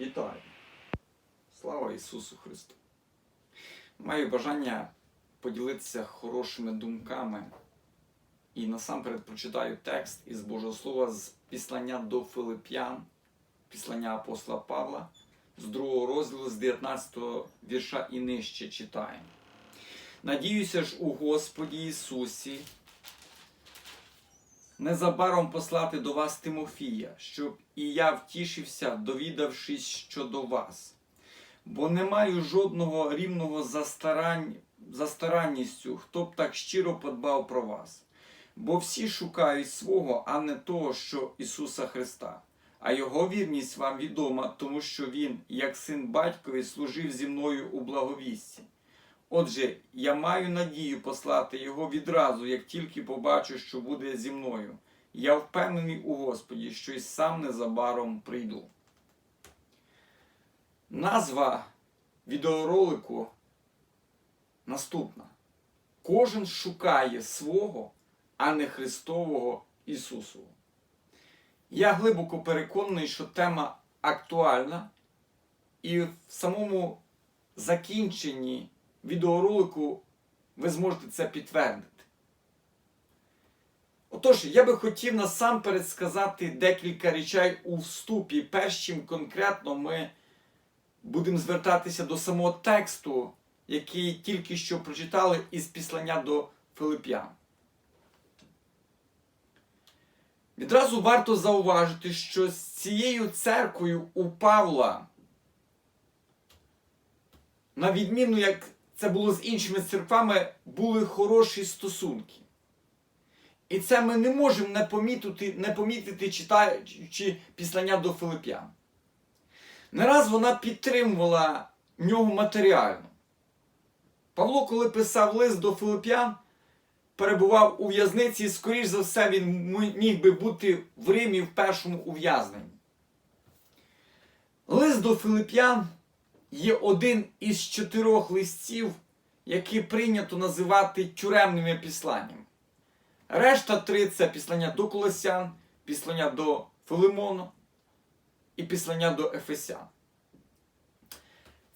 Вітаю! Слава Ісусу Христу! Маю бажання поділитися хорошими думками і насамперед прочитаю текст із Божого Слова з післання до Филип'ян, післання апостола Павла, з другого розділу, з 19 вірша і нижче читаємо. Надіюся ж у Господі Ісусі незабаром послати до вас Тимофія, щоб і я втішився, довідавшись щодо вас. Бо не маю жодного рівного застарань, за старанністю, хто б так щиро подбав про вас. Бо всі шукають свого, а не того, що Ісуса Христа. А Його вірність вам відома, тому що Він, як син батькові, служив зі мною у благовісті. Отже, я маю надію послати його відразу, як тільки побачу, що буде зі мною. Я впевнений у Господі, що й сам незабаром прийду. Назва відеоролику наступна. Кожен шукає свого, а не Христового Ісусового. Я глибоко переконаний, що тема актуальна, і в самому закінченні відеоролику ви зможете це підтвердити. Отож, я би хотів насамперед сказати декілька речей у вступі, перш чим конкретно ми будемо звертатися до самого тексту, який тільки що прочитали із післання до Филип'ян. Відразу варто зауважити, що з цією церквою у Павла, на відміну як це було з іншими церквами, були хороші стосунки. І це ми не можемо не помітити, не помітити, читаючи післання до Филип'ян. Не раз вона підтримувала нього матеріально. Павло, коли писав лист до Филип'ян, перебував у в'язниці, і, скоріш за все, він міг би бути в Римі в першому ув'язненні. Лист до Филип'ян є один із чотирьох листів, які прийнято називати тюремними післаннями. Решта три це післання до Колосян, післання до Филимону і післання до Ефесян.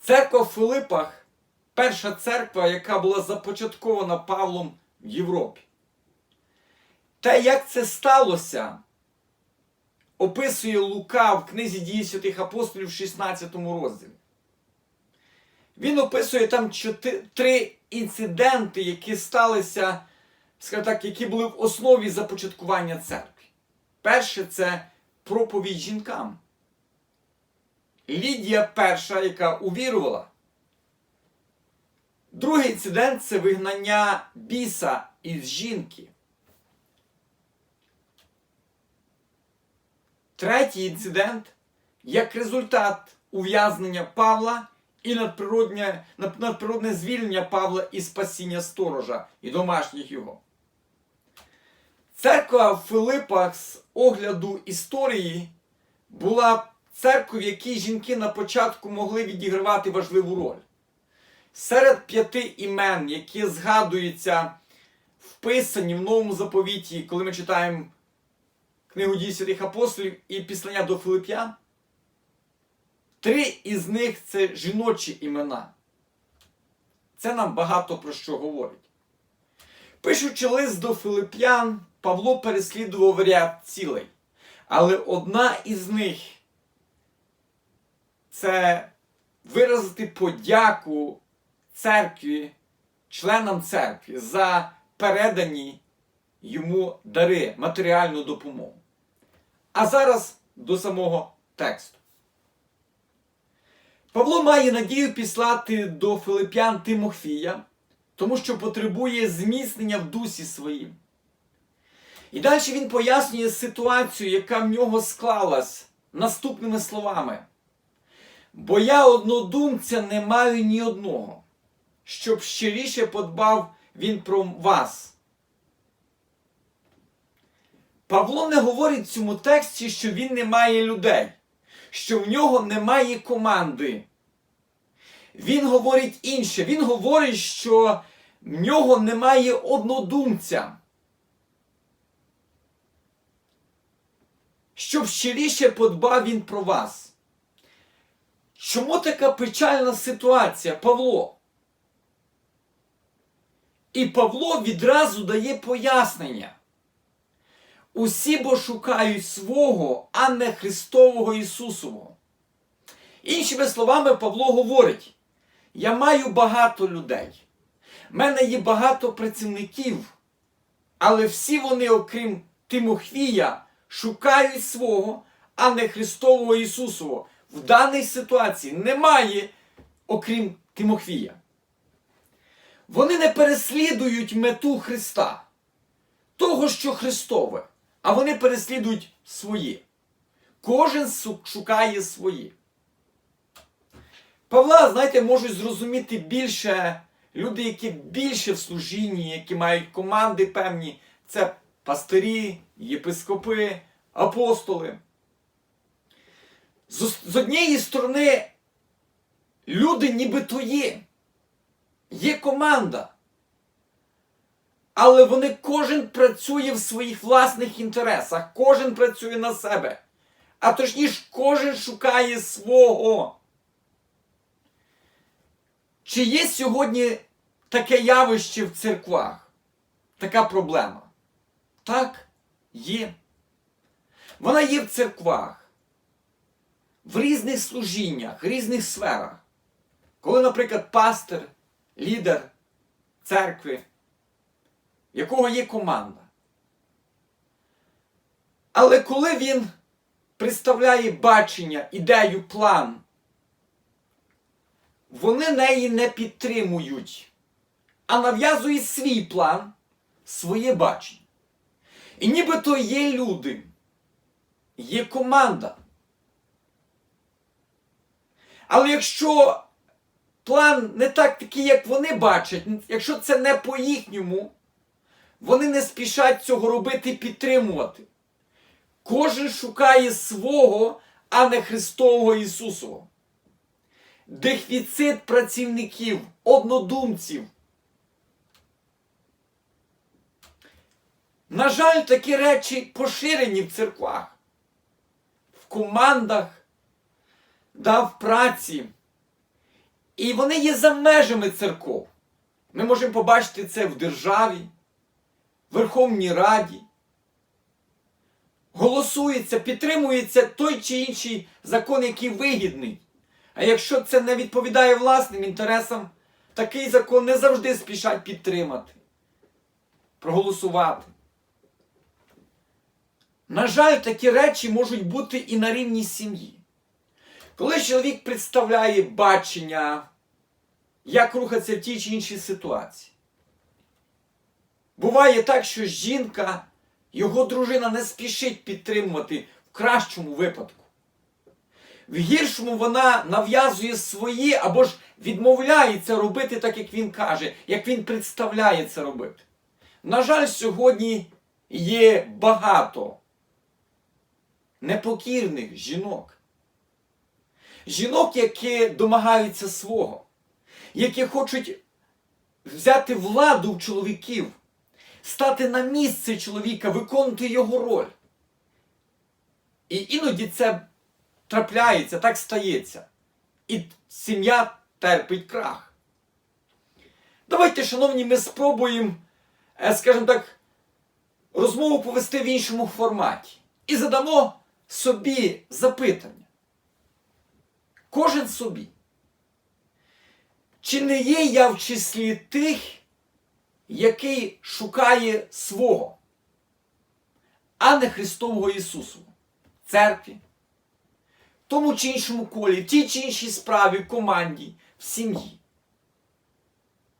Церква в Филипах перша церква, яка була започаткована Павлом в Європі. Те, як це сталося, описує Лука в книзі дії святих апостолів в 16 розділі. Він описує там чотири, три інциденти, які сталися, скажімо так, які були в основі започаткування церкви. Перше це проповідь жінкам. Лідія перша, яка увірувала. Другий інцидент це вигнання біса із жінки. Третій інцидент як результат ув'язнення Павла і надприродне, надприродне звільнення Павла і спасіння сторожа і домашніх його. Церква в Филипах з огляду історії була церквою, в якій жінки на початку могли відігравати важливу роль. Серед п'яти імен, які згадуються вписані в новому заповіті, коли ми читаємо книгу дій святих апостолів і післання до Филип'ян, три із них це жіночі імена. Це нам багато про що говорить. Пишучи лист до Филип'ян, Павло переслідував ряд цілей. Але одна із них це виразити подяку церкві, членам церкви за передані йому дари, матеріальну допомогу. А зараз до самого тексту. Павло має надію післати до Филип'ян Тимофія, тому що потребує зміцнення в дусі своїм. І далі він пояснює ситуацію, яка в нього склалась наступними словами. Бо я однодумця не маю ні одного, щоб щиріше подбав він про вас. Павло не говорить в цьому тексті, що він не має людей, що в нього немає команди. Він говорить інше. Він говорить, що в нього немає однодумця. Щоб щиріше подбав він про вас. Чому така печальна ситуація, Павло? І Павло відразу дає пояснення. Усі бо шукають свого, а не Христового Ісусового. Іншими словами, Павло говорить: я маю багато людей, в мене є багато працівників, але всі вони, окрім Тимофія, шукають свого, а не Христового Ісусового. В даній ситуації немає, окрім Тимофія. Вони не переслідують мету Христа, того, що Христове, а вони переслідують своє. Кожен шукає своє. Павла, знаєте, можуть зрозуміти більше люди, які більше в служінні, які мають команди певні. Це пастирі, єпископи, апостоли. З, з однієї сторони, люди нібито є. Є команда. Але вони кожен працює в своїх власних інтересах, кожен працює на себе. А точніше, кожен шукає свого. Чи є сьогодні таке явище в церквах? Така проблема? Так, є. Вона є в церквах, в різних служіннях, в різних сферах. Коли, наприклад, пастир, лідер церкви, якого є команда. Але коли він представляє бачення, ідею, план, вони неї не підтримують, а нав'язують свій план, своє бачення. І нібито є люди, є команда. Але якщо план не так такий, як вони бачать, якщо це не по їхньому, вони не спішать цього робити і підтримувати. Кожен шукає свого, а не Христового Ісусового. Дефіцит працівників, однодумців. На жаль, такі речі поширені в церквах, в командах, да, в праці. І вони є за межами церков. Ми можемо побачити це в державі, Верховній Раді. Голосується, підтримується той чи інший закон, який вигідний. А якщо це не відповідає власним інтересам, такий закон не завжди спішать підтримати, проголосувати. На жаль, такі речі можуть бути і на рівні сім'ї. Коли чоловік представляє бачення, як рухатися в тій чи іншій ситуації. Буває так, що жінка, його дружина не спішить підтримувати в кращому випадку. В гіршому вона нав'язує своє або ж відмовляється робити так, як він каже, як він представляє це робити. На жаль, сьогодні є багато непокірних жінок. Жінок, які домагаються свого, які хочуть взяти владу в чоловіків, стати на місце чоловіка, виконувати його роль. І іноді це трапляється, так стається. І сім'я терпить крах. Давайте, шановні, ми спробуємо, е, скажімо так, розмову повести в іншому форматі. І задамо собі запитання. Кожен собі. Чи не є я в числі тих, який шукає свого, а не Христового Ісусу церкві, тому чи іншому колі, в тій чи іншій справі, в команді, в сім'ї,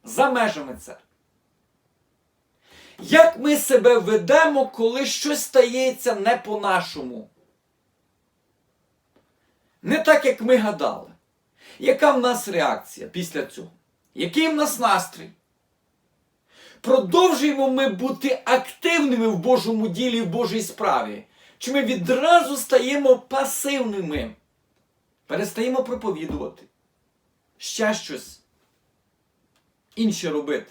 за межами церкви? Як ми себе ведемо, коли щось стається не по-нашому? Не так, як ми гадали. Яка в нас реакція після цього? Який в нас настрій? Продовжуємо ми бути активними в Божому ділі, в Божій справі? Чи ми відразу стаємо пасивними? Перестаємо проповідувати? Ще щось інше робити?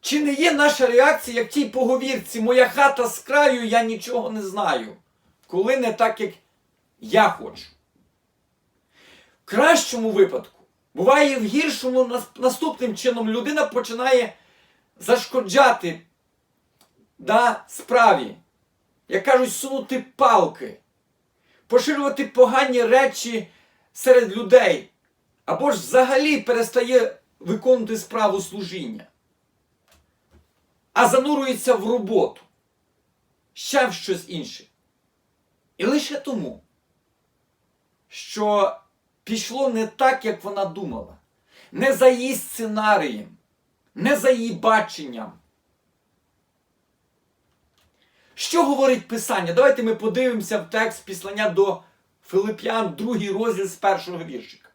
Чи не є наша реакція, як тій поговірці, моя хата з краю, я нічого не знаю, коли не так, як я хочу? В кращому випадку, буває в гіршому наступним чином людина починає зашкоджати да, справі, як кажуть, сунути палки, поширювати погані речі серед людей, або ж взагалі перестає виконувати справу служіння, а занурюється в роботу, ще в щось інше. І лише тому, що пішло не так, як вона думала, не за її сценарієм, не за її баченням. Що говорить Писання? Давайте ми подивимося в текст післання до Филип'ян, другий розділ з першого віршика.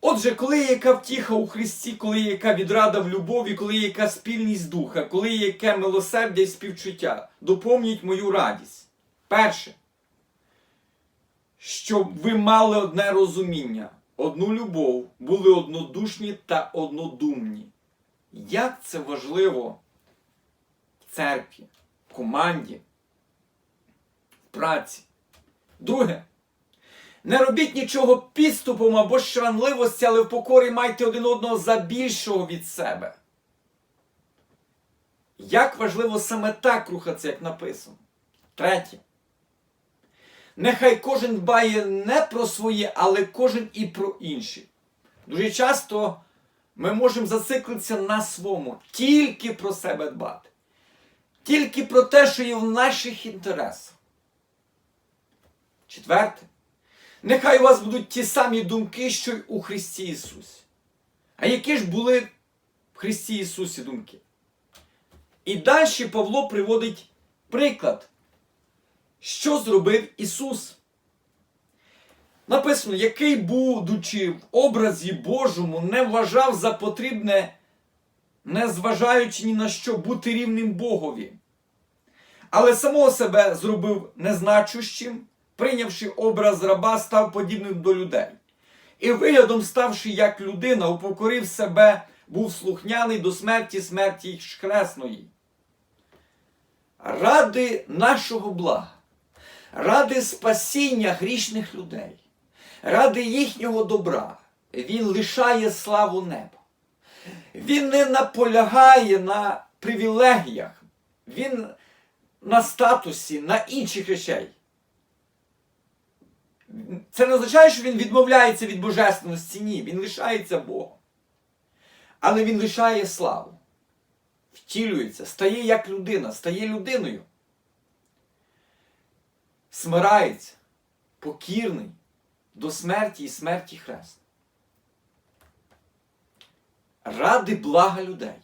Отже, коли є яка втіха у Христі, коли є яка відрада в любові, коли є яка спільність духа, коли є яке милосердя і співчуття, доповніть мою радість. Перше, щоб ви мали одне розуміння, одну любов, були однодушні та однодумні. Як це важливо в церкві, в команді, в праці. Друге, не робіть нічого підступом або шранливості, але в покорі майте один одного за більшого від себе. Як важливо саме так рухатися, як написано. Третє. Нехай кожен дбає не про своє, але кожен і про інші. Дуже часто ми можемо зациклитися на своєму, тільки про себе дбати. Тільки про те, що є в наших інтересах. Четверте. Нехай у вас будуть ті самі думки, що й у Христі Ісусі. А які ж були в Христі Ісусі думки? І далі Павло приводить приклад, що зробив Ісус. Написано, який, будучи в образі Божому, не вважав за потрібне, не зважаючи ні на що бути рівним Богові, але самого себе зробив незначущим, прийнявши образ раба, став подібним до людей. І виглядом, ставши як людина, упокорив себе, був слухняний до смерті смерті хресної. Ради нашого блага, ради спасіння грішних людей, ради їхнього добра, він лишає славу неба. Він не наполягає на привілегіях, він на статусі, на інших речей. Це не означає, що він відмовляється від божественності. Ні, він лишається Богом. Але він лишає славу. Втілюється, стає як людина, стає людиною. Смирається, покірний до смерті і смерті хрест. Ради блага людей.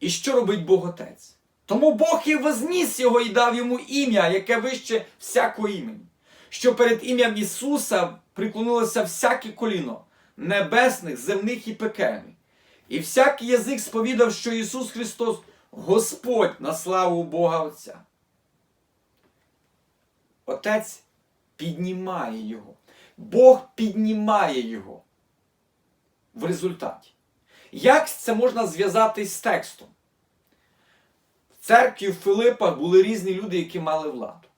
І що робить Бог Отець? Тому Бог і возніс його і дав йому ім'я, яке вище всякого імені що перед ім'ям Ісуса приклонилося всяке коліно небесних, земних і пекельних. І всякий язик сповідав, що Ісус Христос Господь на славу Бога Отця. Отець піднімає Його. Бог піднімає Його в результаті. Як це можна зв'язати з текстом? В церкві в Филипах були різні люди, які мали владу.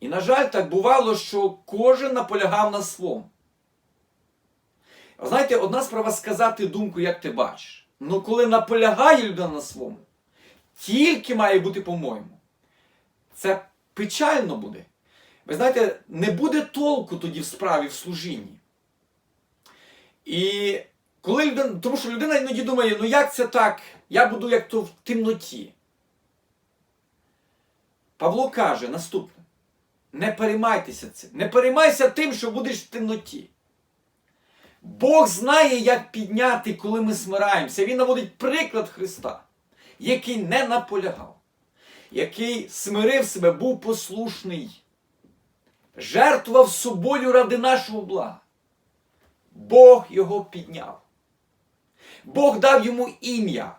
І, на жаль, так бувало, що кожен наполягав на своєму. Знаєте, одна справа сказати думку, як ти бачиш. Ну коли наполягає людина на своєму, тільки має бути по-моєму. Це печально буде. Ви знаєте, не буде толку тоді в справі, в служінні. І коли людина, тому що людина іноді думає, ну як це так? Я буду як то в темноті. Павло каже наступне. Не переймайтеся цим. Не переймайся тим, що будеш в темноті. Бог знає, як підняти, коли ми смираємося. Він наводить приклад Христа, який не наполягав, який смирив себе, був послушний, жертвував собою ради нашого блага. Бог його підняв. Бог дав йому ім'я.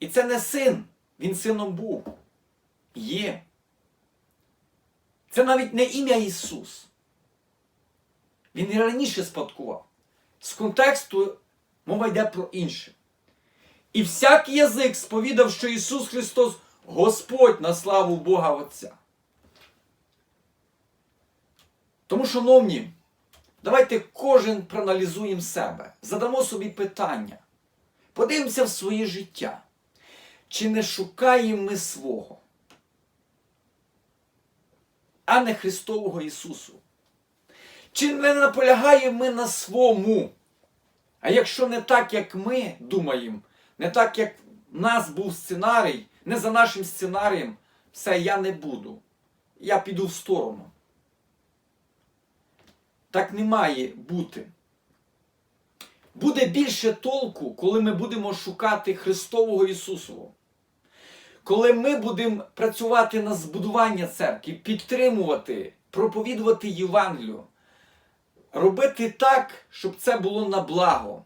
І це не син, він сином був. Є. Це навіть не ім'я Ісус. Він і раніше спадкував. З контексту мова йде про інше. І всякий язик сповідав, що Ісус Христос Господь на славу Бога Отця. Тому, шановні, давайте кожен проаналізуємо себе, задамо собі питання, подивимося в своє життя. Чи не шукаємо ми свого, а не Христового Ісусу? Чи не наполягаємо ми на свому? А якщо не так, як ми думаємо, не так, як в нас був сценарій, не за нашим сценарієм, все я не буду. Я піду в сторону. Так не має бути. Буде більше толку, коли ми будемо шукати Христового Ісусового. Коли ми будемо працювати на збудування церкви, підтримувати, проповідувати Євангелію, робити так, щоб це було на благо,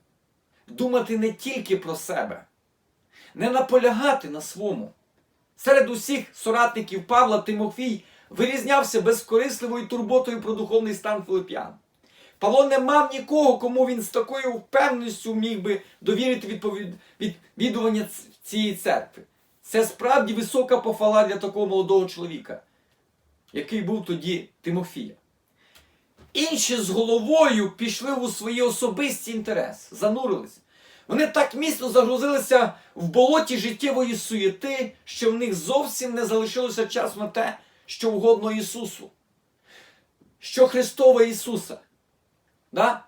думати не тільки про себе, не наполягати на свому. Серед усіх соратників Павла Тимофій вирізнявся безкорисливою турботою про духовний стан Филип'ян. Павло не мав нікого, кому він з такою впевненістю міг би довірити відвідування цієї церкви. Це справді висока похвала для такого молодого чоловіка, який був тоді Тимофія. Інші з головою пішли у свої особисті інтереси, занурились. Вони так міцно загрузилися в болоті життєвої суєти, що в них зовсім не залишилося часу на те, що угодно Ісусу. Що Христове Ісуса. Да?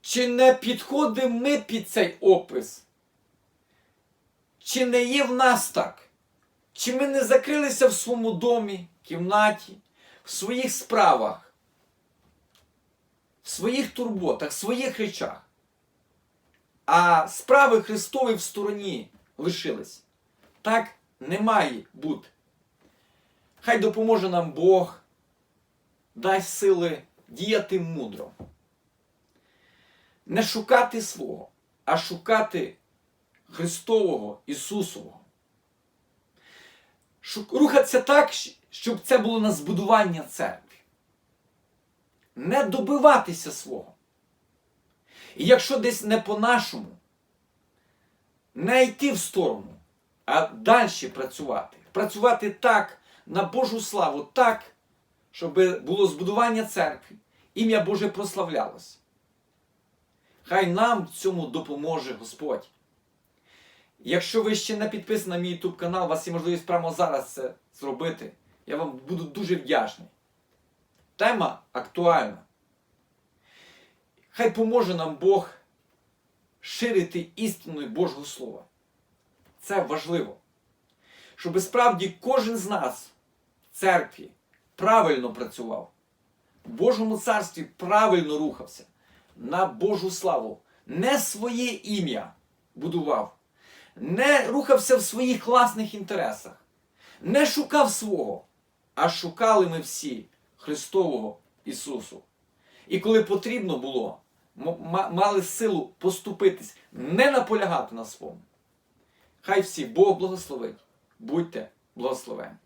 Чи не підходимо ми під цей опис? Чи не є в нас так? Чи ми не закрилися в своєму домі, кімнаті, в своїх справах, в своїх турботах, в своїх речах? А справи Христові в стороні лишились. Так не має бути. Хай допоможе нам Бог, дасть сили діяти мудро. Не шукати свого, а шукати Христового, Ісусового. Рухатися так, щоб це було на збудування церкви. Не добиватися свого. І якщо десь не по-нашому, не йти в сторону, а далі працювати. Працювати так на Божу славу, так, щоб було збудування церкви, ім'я Боже прославлялося. Хай нам в цьому допоможе Господь. Якщо ви ще не підписані на мій YouTube канал, у вас є можливість прямо зараз це зробити. Я вам буду дуже вдячний. Тема актуальна. Хай поможе нам Бог ширити істиною Божого Слова. Це важливо. Щоб справді кожен з нас церкві правильно працював, в Божому царстві правильно рухався, на Божу славу, не своє ім'я будував, не рухався в своїх власних інтересах, не шукав свого, а шукали ми всі Христового Ісусу. І коли потрібно було, мали силу поступитись, не наполягати на своєму. Хай всі Бог благословить. Будьте благословені.